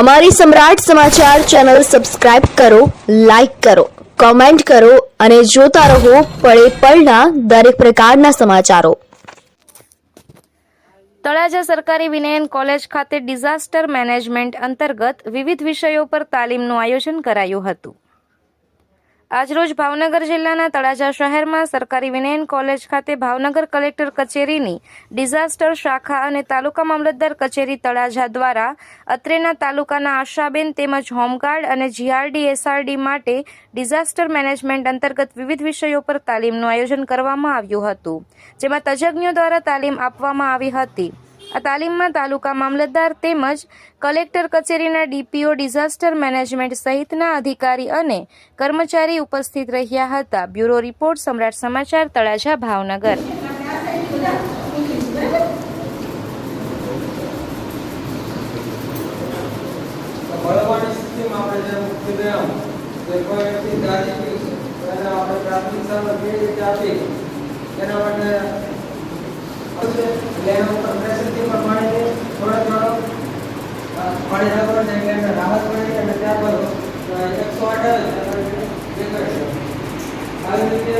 અમારી Samrat Samachar channel subscribe કરો, like કરો, કોમેન્ટ કરો અને જોતા રહો પળે પળના દરેક પ્રકારના સમાચારો. તળાજા સરકારી વિનયન કોલેજ ખાતે ડિઝાસ્ટર મેનેજમેન્ટ અંતર્ગત વિવિધ વિષયો પર તાલીમનું આયોજન કરાયું હતું. આજરોજ ભાવનગર જિલ્લાના તળાજા શહેરમાં સરકારી વિનયન કોલેજ ખાતે ભાવનગર કલેક્ટર કચેરીની ડિઝાસ્ટર શાખા અને તાલુકા મામલતદાર કચેરી તળાજા દ્વારા અત્રેના તાલુકાના આશાબેન તેમજ હોમગાર્ડ અને જીઆરડી એસઆરડી માટે ડિઝાસ્ટર મેનેજમેન્ટ અંતર્ગત વિવિધ વિષયો પર તાલીમનું આયોજન કરવામાં આવ્યું હતું, જેમાં તજજ્ઞો દ્વારા તાલીમ આપવામાં આવી હતી. આ તાલીમમાં તાલુકા મામલતદાર તેમજ કલેક્ટર કચેરીના ડીપીઓ, ડિઝાસ્ટર મેનેજમેન્ટ સહિતના અધિકારી અને કર્મચારી ઉપસ્થિત રહ્યા હતા. બ્યુરો રિપોર્ટ સમ્રાટ સમાચાર, તળાજા, ભાવનગર. એના સ્થિતિમાં છે તો એટલે એના પણ પાણી દે થોડો થોડો પાણી રાખવાનું એટલે એને રાહત મળી અને ત્યારબાદ એકસો આઠ આવી રીતે